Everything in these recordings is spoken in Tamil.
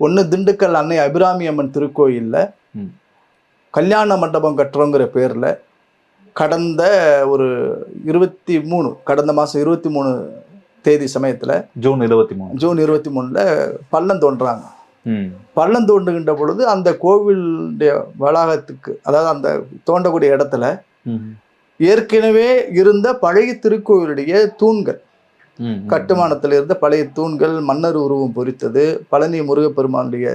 ஒன்று திண்டுக்கல் அன்னை அபிராமி அம்மன் திருக்கோயிலில். கல்யாண மண்டபம் கட்டுறோங்கிற பேரில் கடந்த ஒரு இருபத்தி மூணு கடந்த மாதம் இருபத்தி மூணு தேதி சமயத்தில் ஜூன் இருபத்தி மூணு. ஜூன் இருபத்தி மூணில் பள்ளம் தோன்றுறாங்க ம். பள்ளம் தோண்டுகின்ற பொழுது அந்த கோவிலுடைய வளாகத்துக்கு அதாவது அந்த தோண்டக்கூடிய இடத்துல ஏற்கனவே இருந்த பழைய திருக்கோயிலுடைய தூண்கள் ம் கட்டுமானத்தில் இருந்த பழைய தூண்கள் மன்னர் உருவம் பொறித்தது பழனி முருகப்பெருமானுடைய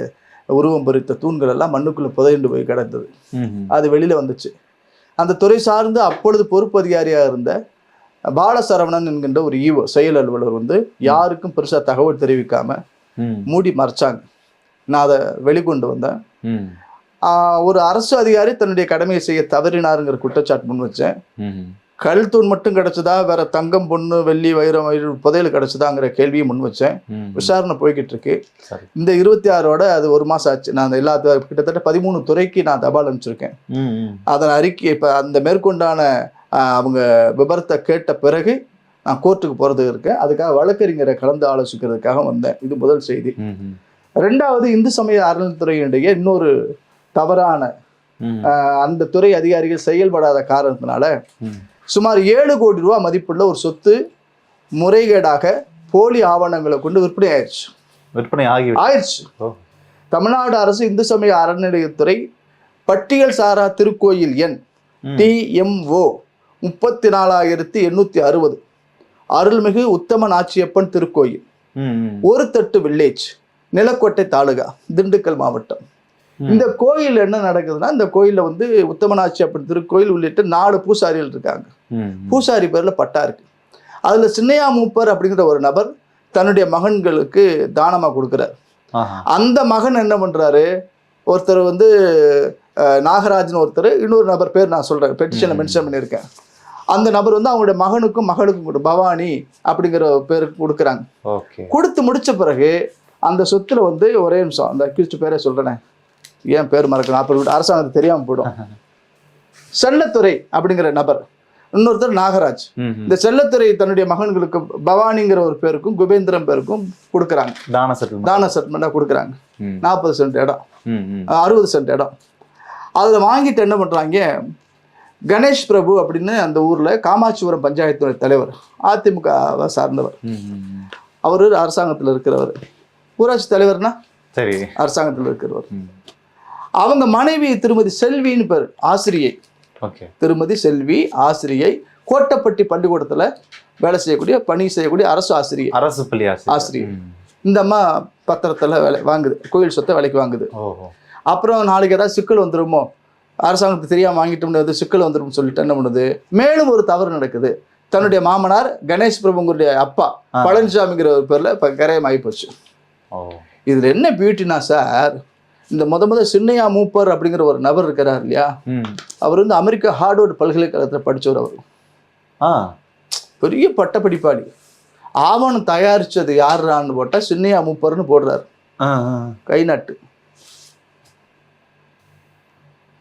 உருவம் பொறித்த தூண்கள் எல்லாம் மண்ணுக்குள்ள புதைண்டு போய் கிடந்தது. அது வெளியில வந்துச்சு. அந்த துறை சார்ந்து அப்பொழுது பொறுப்பு அதிகாரியாக இருந்த பாலசரவணன் என்கின்ற ஒரு ஈவோ செயல் அலுவலர் வந்து யாருக்கும் பெருசா தகவல் தெரிவிக்காம மூடி மறைச்சாங்க. நான் அதை வெளிக்கொண்டு வந்தேன். ஒரு அரசு அதிகாரி தன்னுடைய கடமையை செய்ய தவறினாருங்கிற குற்றச்சாட்டு முன் வச்சேன். கல் தூண் மட்டும் கிடைச்சதா? வேற தங்கம் பொண்ணு வெள்ளி வைரம் புதையல் கிடைச்சதாங்கிற கேள்வியை முன் வச்சேன். விசாரணை போய்கிட்டு இருக்கு இந்த இருபத்தி ஆறோட அது ஒரு மாசம் ஆச்சு. நான் எல்லா கிட்டத்தட்ட பதிமூணு துறைக்கு நான் தபால் அனுப்பிச்சிருக்கேன். அதன் அறிக்கை இப்போ அந்த மேற்கொண்டான அவங்க விபரத்தை கேட்ட பிறகு நான் கோர்ட்டுக்கு போறது இருக்கேன். அதுக்காக வழக்கறிஞரை கலந்து ஆலோசிக்கிறதுக்காக வந்தேன். இது முதல் செய்தி. ரெண்டாவது இந்து சமய அறநிலைத்துறையினுடைய இன்னொரு தவறான அந்த துறை அதிகாரிகள் செயல்படாத காரணத்தினால சுமார் ஏழு கோடி ரூபாய் மதிப்புள்ள ஒரு சொத்து முறைகேடாக போலி ஆவணங்களை கொண்டு விற்பனை ஆயிடுச்சு விற்பனை ஆகி ஆயிடுச்சு. தமிழ்நாடு அரசு இந்து சமய அறநிலையத்துறை பட்டியல் சாரா திருக்கோயில் எண். டிஎம்ஓ முப்பத்தி நாலாயிரத்தி எண்ணூற்றி அறுபது அருள்மிகு உத்தம நாச்சியப்பன் திருக்கோயில் ஒரு தட்டு வில்லேஜ் நிலக்கோட்டை தாலுகா திண்டுக்கல் மாவட்டம். இந்த கோயில் என்ன நடக்குதுன்னா இந்த கோயில்ல வந்து உத்தமநாச்சியப்பன் திருக்கோயில் உள்ளிட்ட நாலு பூசாரிகள் இருக்காங்க. பூசாரி பேர்ல பட்டா இருக்கு. அதுல சின்னையா மூப்பர் அப்படிங்கிற ஒரு நபர் தன்னுடைய மகன்களுக்கு தானமா கொடுக்குறார். அந்த மகன் என்ன பண்றாரு? ஒருத்தர் வந்து நாகராஜன் ஒருத்தர் இன்னொரு நபர் பேர் நான் சொல்றேன் பெட்டிஷனை. மென்ஷன் பண்ணியிருக்கேன். அந்த நபர் வந்து அவங்களுடைய மகனுக்கும் மகளுக்கும் கொடு பவானி அப்படிங்கிற பேருக்கு கொடுக்குறாங்க. கொடுத்து முடிச்ச பிறகு அந்த சொத்துல வந்து ஒரே நிமிஷம் அந்த அக்யூஸ்ட் பேரே சொல்றேனே. ஏன் பேர் மறக்கலாம் அப்புறம் அரசாங்கத்துக்கு தெரியாம போயிடும். செல்லத்துறை அப்படிங்கிற நபர் இன்னொருத்தர் நாகராஜ். இந்த செல்லத்துறை தன்னுடைய மகன்களுக்கு பவானிங்கிற ஒரு பேருக்கும் குபேந்திரம் பேருக்கும் கொடுக்குறாங்க. தான செட்டில் தான செட்மெண்ட்டாக கொடுக்குறாங்க. நாற்பது சென்ட் இடம். அறுபது சென்ட் இடம். அதில் வாங்கிட்டு என்ன பண்ணுறாங்க கணேஷ் பிரபு அப்படின்னு அந்த ஊரில் காமாட்சிபுரம் பஞ்சாயத்துறை தலைவர் அதிமுகவை சார்ந்தவர். அவர் அரசாங்கத்தில் இருக்கிறவர். ஊராட்சி தலைவர்னா? சரி. அரசாங்கத்தில் இருக்கிறவர். அவங்க மனைவி திருமதி செல்வின்னு பேர் ஆசிரியை. ஓகே. திருமதி செல்வி ஆசிரியை கோட்டப்பட்டி பள்ளிக்கூடத்தில் வேலை செய்யக்கூடிய பணி செய்யக்கூடிய அரசு ஆசிரியை. அரசு பள்ளி ஆசிரியர். ஆசிரியர். இந்த அம்மா பத்திரத்தில் வேலை வாங்குது கோயில் சொத்தை விலைக்கு வாங்குது. அப்புறம் நாளைக்கு ஏதாவது சிக்கல் வந்துருமோ? அரசாங்கத்துக்கு தெரியாமல் வாங்கிட்டோம்னு வந்து சிக்கல் வந்துரும் சொல்லிட்டு என்ன பண்ணுது? மேலும் ஒரு தவறு நடக்குது. தன்னுடைய மாமனார் கணேஷ் பிரபுங்களுடைய அப்பா. பழனிசாமிங்கிற ஒரு பேரில் இப்போ கரையம் ஆகிப்போச்சு ஓ. இதில் என்ன பியூட்டினா சார் இந்த முத முத சின்னையா மூப்பர் அப்படிங்கிற ஒரு நபர் இருக்கிறார் இல்லையா? அவர் வந்து அமெரிக்கா ஹார்வர்டு பல்கலைக்கழகத்தில் படிச்சவர் அவர். ஆ. பெரிய பட்டப்படிப்பாளி. ஆவணம் தயாரிச்சது யாருன்னு போட்டால் சின்னையா மூப்பர்னு போடுறாரு. கை நாட்டு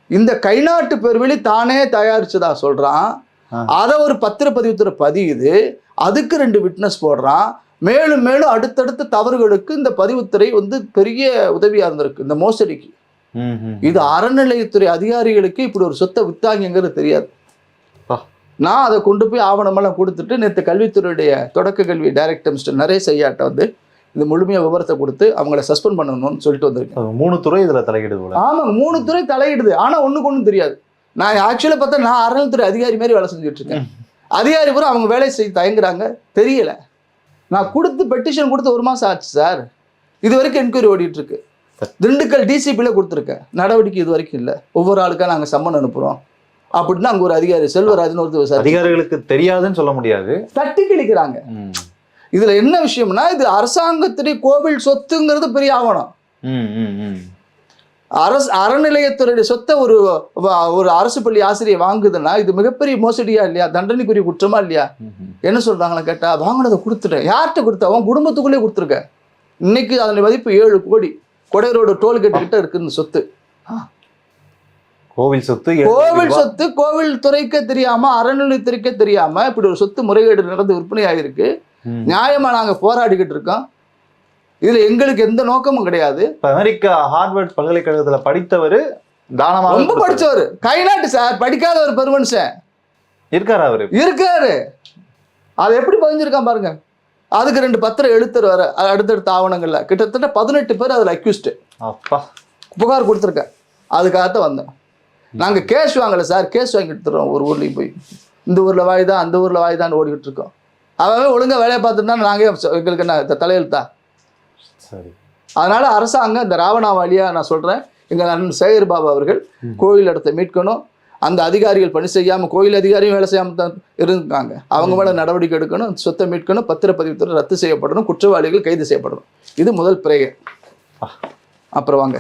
இந்த கை நாட்டு பெருவெளி தானே தயாரிச்சதா சொல்றான். அதை ஒரு பத்திரப்பதிவுத்துறை பதியுது. அதுக்கு ரெண்டு விட்னஸ் போடுறான். மேலும் மேலும் அடுத்தடுத்த தவறுகளுக்கு இந்த பதிவுத்துறை வந்து பெரிய உதவியா இருந்திருக்கு. இந்த மோசடிக்கு. இது அறநிலையத்துறை அதிகாரிகளுக்கு இப்படி ஒரு சொத்தை வித்தாங்கங்கிறது தெரியாது. நான் அதை கொண்டு போய் ஆவணமெல்லாம் கொடுத்துட்டு நேற்று கல்வித்துறையுடைய தொடக்க கல்வி டைரக்டர் மிஸ்டர் நரேஷ் ஐயாட்ட வந்து இந்த முழுமையாக விவரத்தை கொடுத்து அவங்கள சஸ்பெண்ட் பண்ணணும்னு சொல்லிட்டு வந்திருக்கேன். மூணு துறை இதுல தலையிடுது ஆமாங்க மூணு துறை தலையிடுது. ஆனா ஒண்ணுக்கு ஒண்ணும் தெரியாது. நான் ஆக்சுவலா பார்த்தா நான் அறநிலைத்துறை அதிகாரி மாதிரி வேலை செஞ்சுட்டு இருக்கேன். அதிகாரி பூரா அவங்க வேலை செய்ய தயங்குறாங்க. தெரியல. நான் கொடுத்து பெட்டிஷன் கொடுத்து ஒரு மாசம் ஆச்சு சார் இது வரைக்கும் என்கொயரி ஓடிட்டு இருக்கு திண்டுக்கல் டிசிபியில் கொடுத்துருக்கேன். நடவடிக்கை இது வரைக்கும் இல்லை. ஒவ்வொரு ஆளுக்கா நாங்கள் சம்மன் அனுப்புகிறோம் அப்படின்னு அங்கே ஒரு அதிகாரி செல்வராஜன் ஒருத்தர் அதிகாரிகளுக்கு தெரியாதுன்னு சொல்ல முடியாது. தட்டி கிழிக்கிறாங்க. இதுல என்ன விஷயம்னா இது அரசாங்கத்துடைய கோவில் சொத்துங்கிறது பெரிய ஆவணம். அரசு அறநிலையத்துறையுடைய சொத்தை ஒரு ஒரு அரசு பள்ளி ஆசிரியர் வாங்குதுன்னா இது மிகப்பெரிய மோசடியா இல்லையா? தண்டனைக்குரிய குற்றமா இல்லையா. என்ன சொல்றாங்களா கேட்டா வாங்கினதை கொடுத்துட்டேன். யார்கிட்ட கொடுத்த? அவன் குடும்பத்துக்குள்ளே கொடுத்துருக்க. இன்னைக்கு அதனுடைய மதிப்பு ஏழு கோடி. கொடையரோட டோல்கேட் கிட்ட இருக்குன்னு சொத்து. கோவில் சொத்து கோவில். சொத்து கோவில் துறைக்கே தெரியாம அறநிலையத்துறைக்கே தெரியாம இப்படி ஒரு சொத்து முறைகேடு நடந்து விற்பனை ஆகிருக்கு. நியாயமா நாங்க போராடிக்கிட்டு இருக்கோம். இதுல எங்களுக்கு எந்த நோக்கமும் கிடையாது. அமெரிக்கா ஹார்வர்ட் பல்கலைக்கழகத்துல படித்தவர் தானமாக ரொம்ப. படிச்சவர். கைநாட்டு சார் படிக்காத ஒரு பெருமனுஷன். இருக்காரா அவரு? இருக்காரு. அதை எப்படி பதிஞ்சிருக்கான் பாருங்க. அதுக்கு ரெண்டு பத்திரம் எழுத்தர் வர அடுத்தடுத்த ஆவணங்கள்ல. கிட்டத்தட்ட பதினெட்டு பேர் அதில் அக்யூஸ்டு அப்பா. புகார் கொடுத்துருக்கேன். அதுக்காகத்தான் வந்தேன் நாங்கள் கேஷ் வாங்கலை சார். கேஸ் வாங்கிட்டு தரோம் ஒரு ஊர்லேயும் போய். இந்த ஊரில் வாய்தான் அந்த ஊரில் வாய்தான்னு ஓடிக்கிட்டு இருக்கோம். அவன் ஒழுங்கா வேலையை பார்த்துட்டா நாங்கள் எங்களுக்கு என்ன தலையெழுத்தா? சரி. அதனால அரசாங்கம் இந்த ராவணா வழியாக நான் சொல்கிறேன் எங்கள் அண்ணன் சேகர் பாபு அவர்கள் கோயில் இடத்தை மீட்கணும். அந்த அதிகாரிகள் பணி செய்யாமல் கோயில் அதிகாரியும் வேலை செய்யாமல் தான் இருக்காங்க அவங்க மேலே நடவடிக்கை எடுக்கணும் சொத்தை மீட்கணும் பத்திரப்பதிவுத்துறை ரத்து செய்யப்படணும் குற்றவாளிகள் கைது செய்யப்படணும். இது முதல் பிரேயர். அப்புறம் வாங்க.